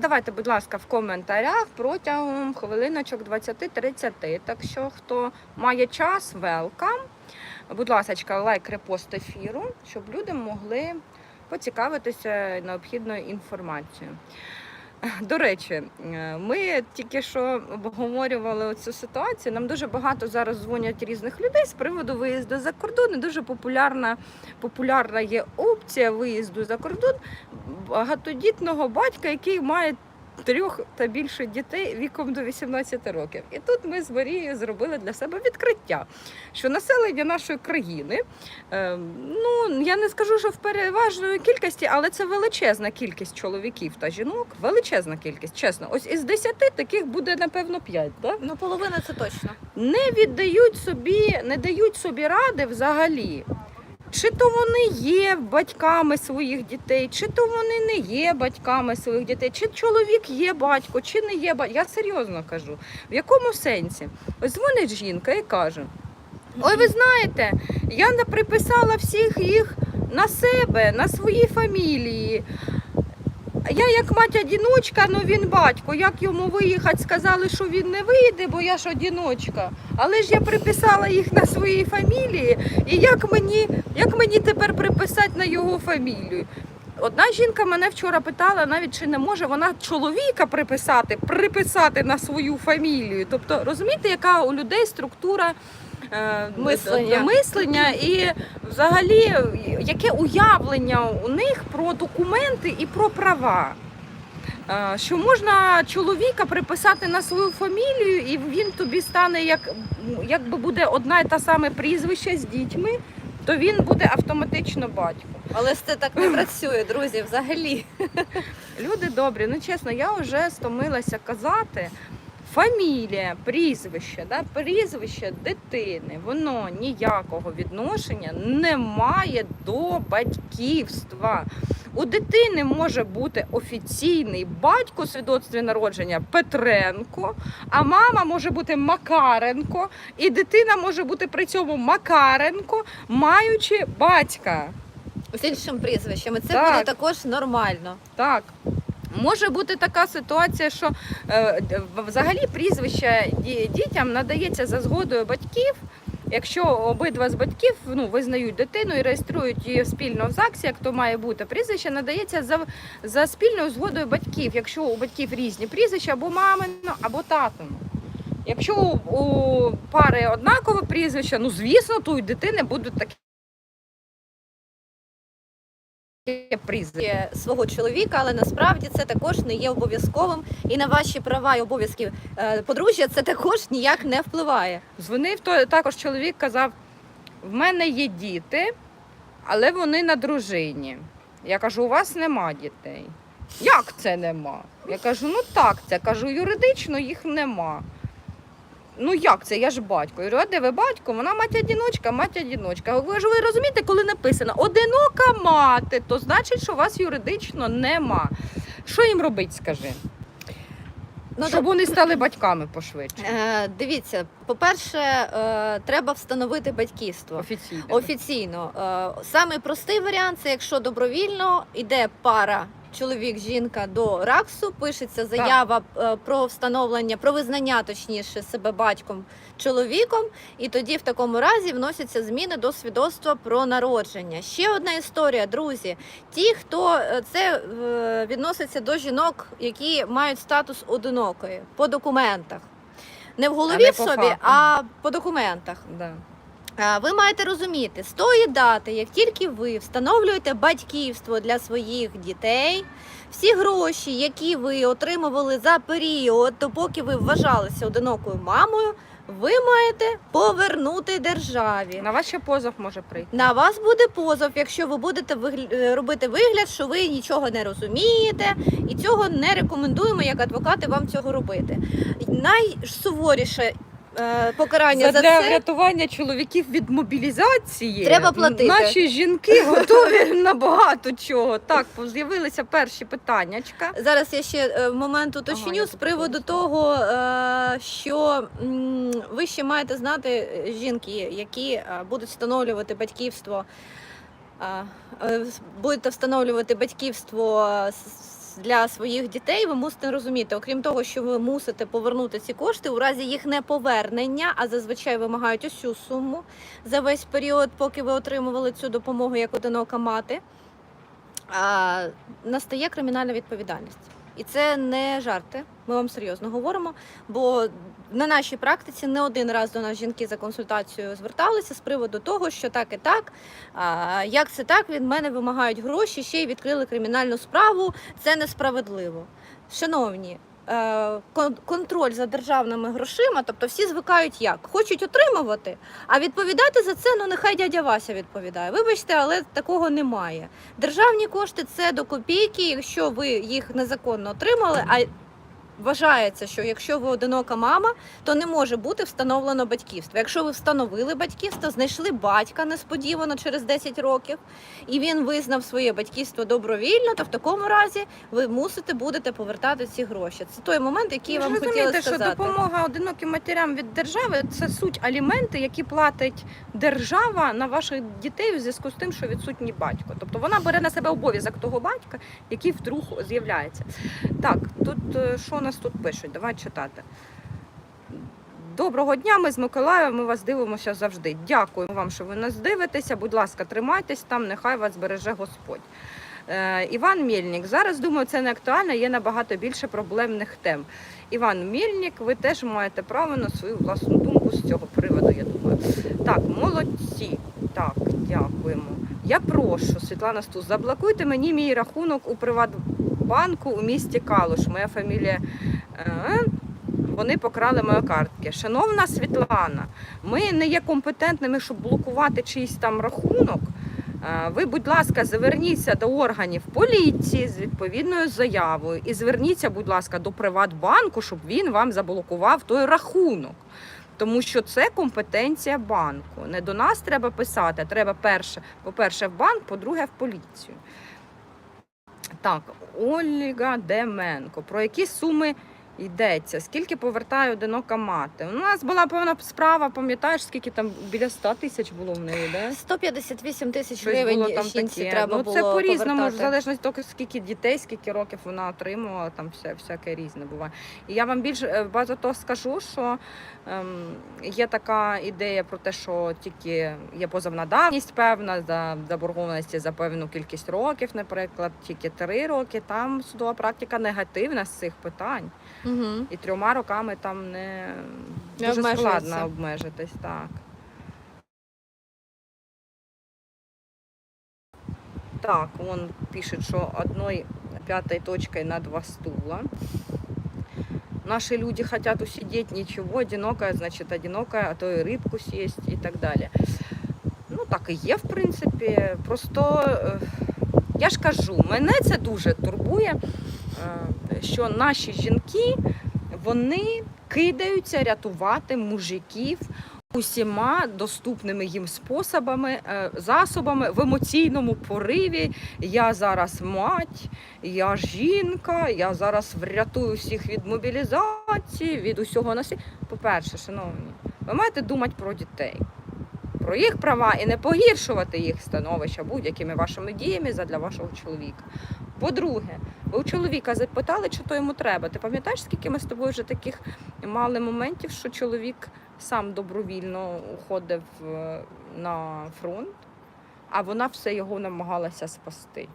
Давайте, будь ласка, в коментарях протягом хвилиночок 20-30. Так що, хто має час, велкам. Будь ласка, лайк, репост ефіру, щоб люди могли поцікавитися необхідною інформацією. До речі, е, ми тільки що обговорювали цю ситуацію. Нам дуже багато зараз дзвонять різних людей з приводу виїзду за кордон. І дуже популярна, популярна є опція виїзду за кордон багатодітного батька, який має трьох та більше дітей віком до 18 років. І тут ми з Марією зробили для себе відкриття, що населення нашої країни, е, ну я не скажу, що в переважної кількості, але це величезна кількість чоловіків та жінок. Величезна кількість, чесно. Ось із 10 таких буде напевно 5, да? Ну, половина це точно. не віддають собі, не дають собі ради взагалі. Чи то вони є батьками своїх дітей, чи то вони не є батьками своїх дітей, чи чоловік є батько, чи не є батько. Я серйозно кажу. В якому сенсі? Ось дзвонить жінка і каже: Ой, ви знаєте, я приписала всіх їх на себе, на свої фамілії. Я як мать одіночка, ну він батько. Як йому виїхати? Сказали, що він не вийде, бо я ж одіночка. Але ж я приписала їх на свої фамілії. І як мені, як мені тепер приписати на його фамілію? Одна жінка мене вчора питала, навіть чи не може вона чоловіка приписати, приписати на свою фамілію. Тобто, розумієте, яка у людей структура Мислення. мислення і взагалі яке уявлення у них про документи і про права. Е, Що можна чоловіка приписати на свою фамілію, і він тобі стане як якби буде одна і та саме прізвище з дітьми, то він буде автоматично батько. Але ж це так не працює, друзі, взагалі. Люди добрі, ну чесно, я вже стомилася казати. Фамілія, прізвище, да, прізвище дитини, воно ніякого відношення не має до батьківства. У дитини може бути офіційний батько у свідоцтві народження Петренко, а мама може бути Макаренко, і дитина може бути при цьому Макаренко, маючи батька. З іншим прізвищем. І Це Так. буде також нормально. Так. Може бути така ситуація, що е, взагалі прізвище дітям надається за згодою батьків. Якщо обидва з батьків ну, визнають дитину і реєструють її спільно в ЗАГСі, як то має бути, прізвище надається за, за спільною згодою батьків, якщо у батьків різні прізвища або мамино, або татино. Якщо у, пари однакове прізвище, ну звісно, то у дитини будуть такі прізвища. Свого чоловіка, але насправді це також не є обов'язковим. І на ваші права і обов'язки е, подружжя це також ніяк не впливає. Дзвонив то також чоловік, казав: в мене є діти, але вони на дружині. Я кажу, у вас нема дітей. Як це нема? Я кажу, ну так, це кажу, юридично їх нема. Ну як це? Я ж батько. Я говорю, а де ви батько? Вона мать одіночка, мать одіночка. Я кажу, ви розумієте, коли написано одинока мати, то значить, що у вас юридично нема. Що їм робити, скажи? Ну, Щоб вони стали батьками пошвидше. Е, дивіться, по-перше, е, треба встановити батьківство. Офіційно. Офіційно. Е, Самий простий варіант це якщо добровільно йде пара. Чоловік, жінка до РАКСу пишеться заява е, про встановлення, про визнання, точніше, себе батьком чоловіком, і тоді в такому разі вносяться зміни до свідоцтва про народження. Ще одна історія, друзі. Ті, хто е, це е, відноситься до жінок, які мають статус одинокої по документах. Не в голові не по собі, факту. а по документах. Да. А, Ви маєте розуміти, з тої дати, як тільки ви встановлюєте батьківство для своїх дітей, всі гроші, які ви отримували за період, допоки ви вважалися одинокою мамою, ви маєте повернути державі. На вас ще позов може прийти. На вас буде позов, якщо ви будете вигля- е, робити вигляд, що ви нічого не розумієте, і цього не рекомендуємо як адвокати вам цього робити. Найсуворіше е, покарання Це за для це врятування чоловіків від мобілізації. Треба платити. Наші жінки готові на багато чого. Так, з'явилися перші питаннячка. Зараз я ще е, момент уточню Ага, з приводу того, е, що м, ви ще маєте знати е, жінки, які е, будуть встановлювати батьківство. е, е, Будете встановлювати батьківство е, для своїх дітей, ви мусите розуміти, окрім того, що ви мусите повернути ці кошти у разі їх неповернення, а зазвичай вимагають усю суму за весь період, поки ви отримували цю допомогу як одинока мати. Настає кримінальна відповідальність. І це не жарти. Ми вам серйозно говоримо. Бо на нашій практиці не один раз до нас жінки за консультацією зверталися з приводу того, що так і так. А, як це так? Від мене вимагають гроші, ще й відкрили кримінальну справу. Це несправедливо. Шановні. Е, Контроль за державними грошима, тобто всі звикають як хочуть отримувати, а відповідати за це ну нехай дядя Вася відповідає. Вибачте, але такого немає. Державні кошти це до копійки. Якщо ви їх незаконно отримали, а вважається, що якщо ви одинока мама, то не може бути встановлено батьківство. Якщо ви встановили батьківство, знайшли батька несподівано через 10 років, і він визнав своє батьківство добровільно, то в такому разі ви мусите будете повертати ці гроші. Це той момент, який я Ви вам хотіла розумієте, сказати. що допомога одиноким матерям від держави це суть аліменти, які платить держава на ваших дітей у зв'язку з тим, що відсутній батько. Тобто вона бере на себе обов'язок того батька, який вдруг з'являється. Так, тут е, що у нас тут пишуть? Давай читати. Доброго дня, ми з Миколаєва, ми вас дивимося завжди. Дякуємо вам, що ви нас дивитеся. Будь ласка, тримайтесь там, нехай вас береже Господь. Е, Іван Мільник. Зараз думаю, це не актуально, є набагато більше проблемних тем. Іван Мільник, ви теж маєте право на свою власну думку з цього приводу, я думаю. Так, молодці. Так, дякуємо. Я прошу, Світлана Стус, заблокуйте мені мій рахунок у Приватбанку у місті Калуш. Моя фамілія. Е, вони покрали мої картки. Шановна Світлана, ми не є компетентними, щоб блокувати чийсь там рахунок. Е, Ви, будь ласка, зверніться до органів поліції з відповідною заявою і зверніться, будь ласка, до Приватбанку, щоб він вам заблокував той рахунок. Тому що це компетенція банку. Не до нас треба писати, треба перше, по-перше, в банк, по-друге, в поліцію. Так, Ольга Деменко. Про які суми йдеться? Скільки повертає одинока мати? У нас була певна справа, пам'ятаєш, скільки там біля 100 тисяч було в неї, де? 158 тисяч Щось гривень було там жінці таке. треба ну, було це по-різному, в повертати. залежності того, скільки дітей, скільки років вона отримувала, там все, всяке різне буває. І я вам більш е, багато того скажу, що ем, є така ідея про те, що тільки є позовна давність певна, за заборгованості за певну кількість років, наприклад, тільки три роки. Там судова практика негативна з цих питань. Угу. І трьома роками там не, Не дуже складно обмежитись. Так. Так, он пишет, что одной пятой точкой на два стула. Наши люди хотят усидеть, ничего, одинокая, значит, одинокая, а то и рыбку съесть и так далее. Ну, так і є, в принципі. Просто е, я ж кажу, мене це дуже турбує, що наші жінки вони кидаються рятувати мужиків усіма доступними їм способами, е, засобами в емоційному пориві. Я зараз мать, я жінка, я зараз врятую всіх від мобілізації, від усього насилля. По-перше, шановні, ви маєте думати про дітей. Про їх права і не погіршувати їх становище будь-якими вашими діями задля вашого чоловіка. По-друге, ви у чоловіка запитали, чи то йому треба. Ти пам'ятаєш, скільки ми з тобою вже таких мали моментів, що чоловік сам добровільно уходив е, на фронт, а вона все його намагалася спасти.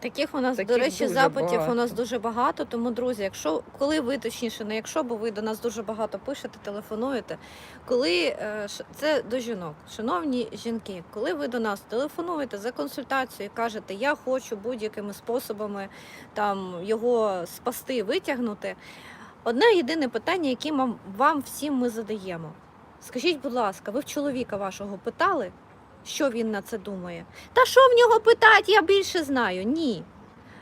Таких у нас, Таких до речі, запитів багато. у нас дуже багато. Тому, друзі, якщо коли ви точніше, не якщо, бо ви до нас дуже багато пишете, телефонуєте. Коли е, це до жінок, шановні жінки, коли ви до нас телефонуєте за консультацією, і кажете, я хочу будь-якими способами там його спасти, витягнути. Одне єдине питання, яке вам, вам всім ми задаємо. Скажіть, будь ласка, ви в чоловіка вашого питали, що він на це думає? Та що в нього питати, я більше знаю. Ні.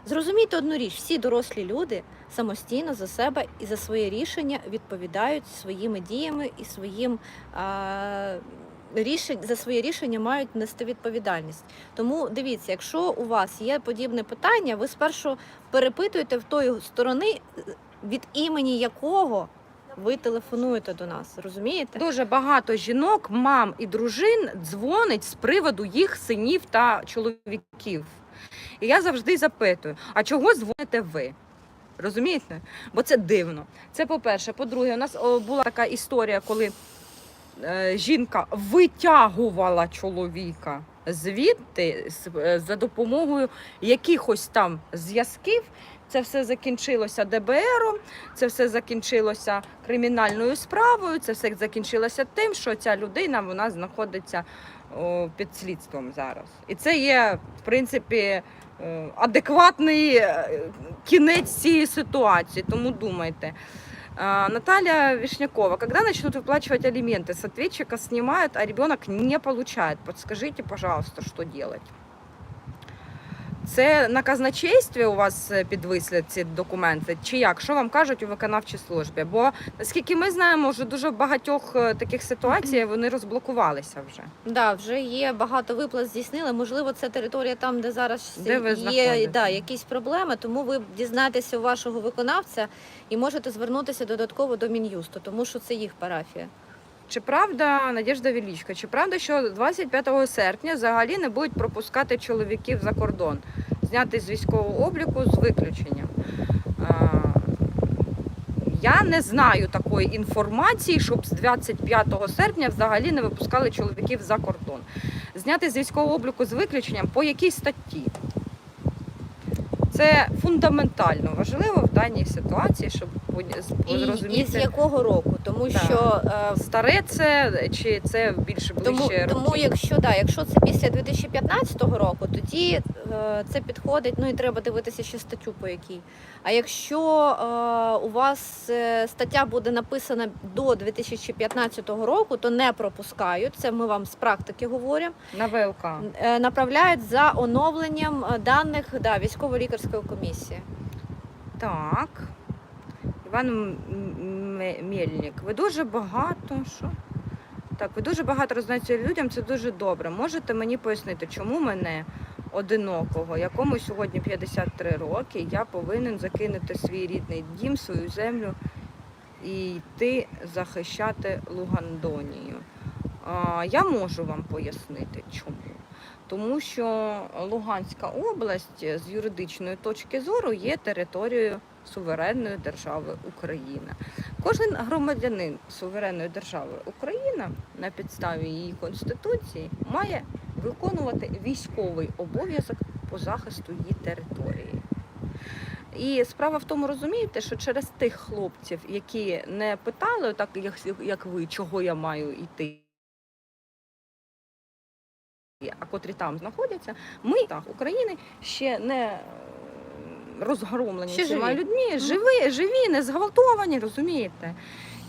Зрозумійте одну річ, всі дорослі люди самостійно за себе і за своє рішення відповідають своїми діями і своїм а, рішень, за своє рішення мають нести відповідальність. Тому дивіться, якщо у вас є подібне питання, ви спершу перепитуєте в тої сторони, від імені якого ви телефонуєте до нас. Розумієте? Дуже багато жінок, мам і дружин дзвонить з приводу їх синів та чоловіків. І я завжди запитую: а чого дзвоните ви? Розумієте? Бо це дивно. Це по-перше. По-друге, у нас була така історія, коли е, жінка витягувала чоловіка звідти е, за допомогою якихось там зв'язків. Це все закінчилося ДБРом, це все закінчилося кримінальною справою, це все закінчилося тим, що ця людина вона знаходиться о, під слідством зараз. І це є, в принципі, е, адекватний е, кінець цієї ситуації. Тому думайте. Наталья Вишнякова, когда начнут выплачивать алименты? С ответчика снимают, а ребенок не получает. Подскажите, пожалуйста, что делать? Це на казначействі у вас е, підвисли ці документи? Чи як? Що вам кажуть у виконавчій службі? Бо наскільки ми знаємо, вже дуже багатьох е, таких ситуацій вони розблокувалися вже. Да, вже є багато виплат здійснили. Можливо, це територія там, де зараз Де ви є да, якісь проблеми. Тому ви дізнаєтеся у вашого виконавця і можете звернутися додатково до мін'юсту, тому що це їх парафія. Чи правда, Надежда Величко, чи правда, що 25 серпня взагалі не будуть пропускати чоловіків за кордон, зняти з військового обліку з виключенням? Я не знаю такої інформації, щоб з 25 серпня взагалі не випускали чоловіків за кордон. Зняти з військового обліку з виключенням по якій статті? Це фундаментально важливо в даній ситуації, щоб І, і з зрозуміти. якого року? Тому Так. що е, Старе це чи це більше ближче Тому, тому років? якщо да, якщо це після 2015 року, тоді е, це підходить. Ну і треба дивитися ще статтю по якій. А якщо е, у вас е, стаття буде написана до 2015 року, то не пропускають. Це ми вам з практики говоримо. на ВЛК. Е, направляють за оновленням е, даних да, військово-лікарської комісії. Так. Іван Мельник. Ви дуже багато. Що? Так, ви дуже багато роздаєте людям, це дуже добре. Можете мені пояснити, чому мене одинокого, якому сьогодні 53 роки, я повинен закинути свій рідний дім, свою землю і йти захищати Лугандонію? Я можу вам пояснити, чому. Тому що Луганська область з юридичної точки зору є територією суверенної держави Україна. Кожен громадянин суверенної держави Україна на підставі її конституції має виконувати військовий обов'язок по захисту її території. І справа в тому, розумієте, що через тих хлопців, які не питали, так як, як ви, чого я маю йти, а котрі там знаходяться, ми так України ще не розгромлені Ще цими живі. людьми, живі, живі, не зґвалтовані, розумієте?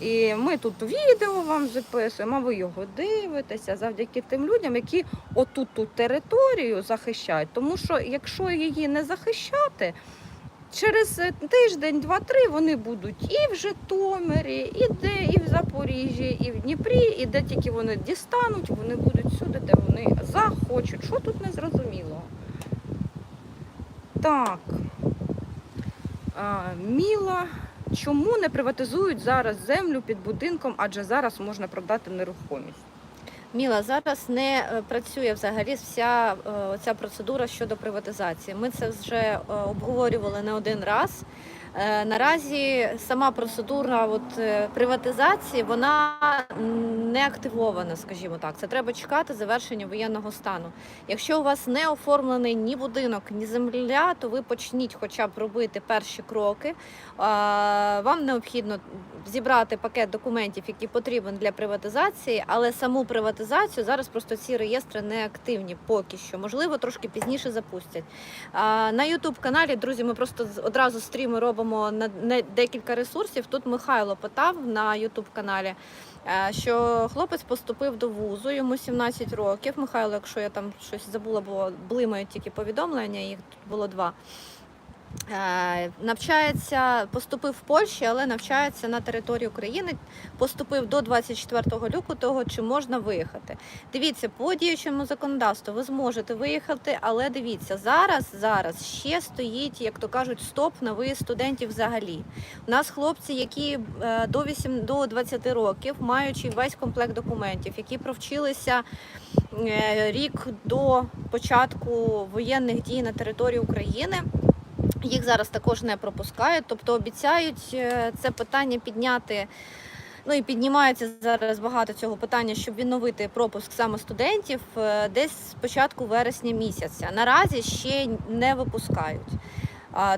І ми тут відео вам записуємо, а ви його дивитеся завдяки тим людям, які отут ту територію захищають. Тому що якщо її не захищати, через е, тиждень, два-три вони будуть і в Житомирі, і де, і в Запоріжжі, і в Дніпрі, і де тільки вони дістануть, вони будуть всюди, де вони захочуть. Що тут не зрозуміло? Так. Міла. Чому не приватизують зараз землю під будинком, адже зараз можна продати нерухомість? Міла зараз не е, працює взагалі вся е, ця процедура щодо приватизації. Ми це вже е, обговорювали не один раз. Наразі сама процедура от, приватизації вона не активована, скажімо так. Це треба чекати завершення воєнного стану. Якщо у вас не оформлений ні будинок, ні земля, то ви почніть хоча б робити перші кроки. Вам необхідно зібрати пакет документів, які потрібен для приватизації, але саму приватизацію зараз просто ці реєстри не активні поки що. Можливо, трошки пізніше запустять. На youtube каналі, друзі, ми просто одразу стріми робимо на декілька ресурсів. Тут Михайло питав на youtube каналі. Е, Що хлопець поступив до вузу, йому 17 років. Михайло, якщо я там щось забула, бо блимають тільки повідомлення, їх тут було два. Е, Навчається, поступив в Польщі, але навчається на території України. Поступив до 24 лютого, чи можна виїхати. Дивіться, по діючому законодавству ви зможете виїхати, але дивіться, зараз, зараз ще стоїть, як то кажуть, стоп на виїзд студентів взагалі. У нас хлопці, які е, до 8, до 20 років, маючи весь комплект документів, які провчилися е, рік до початку воєнних дій на території України. Їх зараз також не пропускають, тобто обіцяють е, це питання підняти. Ну і піднімається зараз багато цього питання, щоб відновити пропуск саме студентів е, десь з початку вересня місяця. Наразі ще не випускають.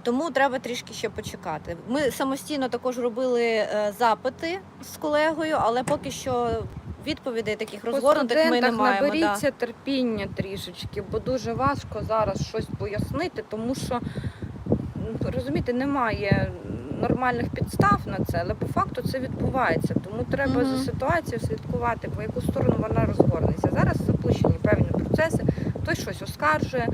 Тому треба трішки ще почекати. Ми самостійно також робили е, запити з колегою, але поки що відповідей таких розгорнутих ми не маємо. Да. терпіння трішечки, бо дуже важко зараз щось пояснити, тому що розумієте, немає нормальних підстав на це, але по факту це відбувається. Тому треба за ситуацією слідкувати, по яку сторону вона розгорнеться. Зараз запущені певні процеси, хтось щось оскаржує,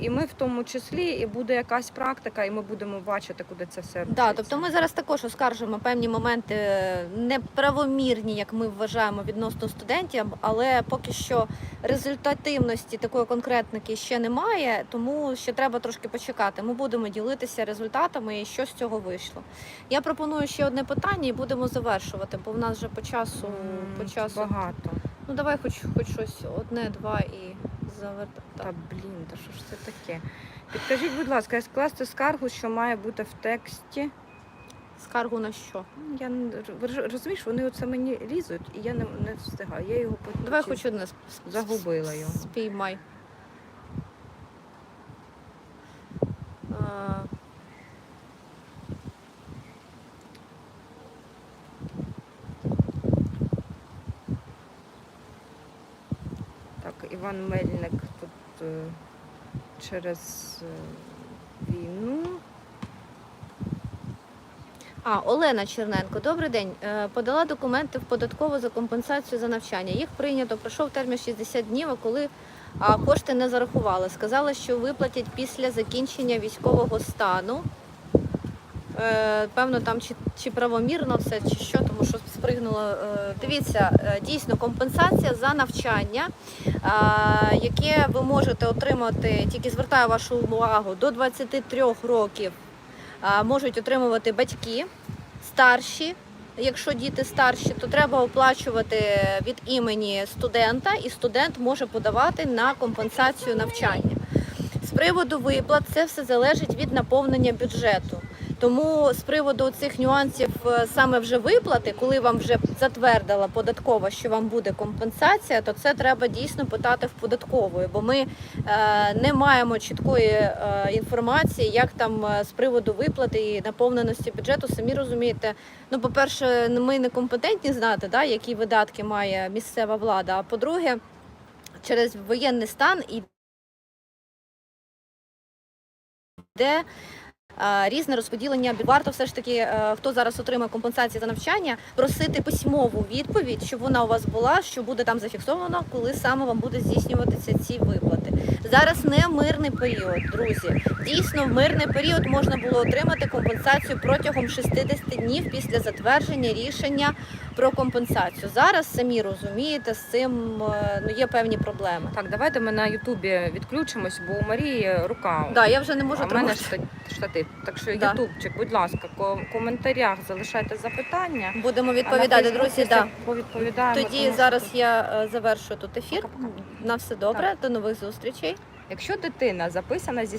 і ми в тому числі, і буде якась практика, і ми будемо бачити, куди це все Да, тобто ми зараз також оскаржуємо певні моменти е, неправомірні, як ми вважаємо, відносно студентів, але поки що результативності такої конкретники ще немає, тому ще треба трошки почекати. Ми будемо ділитися результатами і що з цього вийшло. Я пропоную ще одне питання і будемо завершувати, бо в нас вже по часу по часу. багато. Ну давай хоч хоч щось одне, два і завертати. Та блін, та що ж це таке? Підкажіть, будь ласка, скласти скаргу, що має бути в тексті. Скаргу на що? Ну, Я не розумієш, вони оце мені лізуть, і я не, не встигаю. Я його потім Давай хоч одне загубила його. Спіймай. А, Так, Іван Мельник тут е, через е, війну. А, Олена Черненко, добрий день. Е, Подала документи в податкову за компенсацію за навчання. Їх прийнято, пройшов термін 60 днів, а коли кошти не зарахували. Сказала, що виплатять після закінчення військового стану. Е, Певно, там чи, чи правомірно все, чи що, тому що спригнуло. Е, Дивіться, е, дійсно компенсація за навчання, яке ви можете отримати, тільки звертаю вашу увагу, до 23 років можуть отримувати батьки старші. Якщо діти старші, то треба оплачувати від імені студента, і студент може подавати на компенсацію навчання. З приводу виплат це все залежить від наповнення бюджету. Тому з приводу цих нюансів е, саме вже виплати, коли вам вже затвердила податкова, що вам буде компенсація, то це треба дійсно питати в податкової, бо ми е, не маємо чіткої е, інформації, як там з приводу виплати і наповненості бюджету. Самі розумієте, ну по-перше, ми не компетентні знати, да, які видатки має місцева влада. А по-друге, через воєнний стан іде е, різне розподілення. Варто все ж таки, е, хто зараз отримає компенсацію за навчання, просити письмову відповідь, щоб вона у вас була, що буде там зафіксовано, коли саме вам буде здійснюватися ці виплати. Зараз не мирний період, друзі. Дійсно, в мирний період можна було отримати компенсацію протягом 60 днів після затвердження рішення про компенсацію. Зараз самі розумієте, з цим е, ну є певні проблеми. Так, давайте ми на Ютубі відключимось, бо у Марії рука. Да, я вже не можу а мене штатив. Так що Да. Ютубчик, будь ласка, в коментарях залишайте запитання. Будемо відповідати, друзі. Да. повідповідаємо. Тоді тому що зараз тут- я е, завершую тут ефір. Пока-пока. На все добре, до нових зустрічей. Якщо дитина записана зі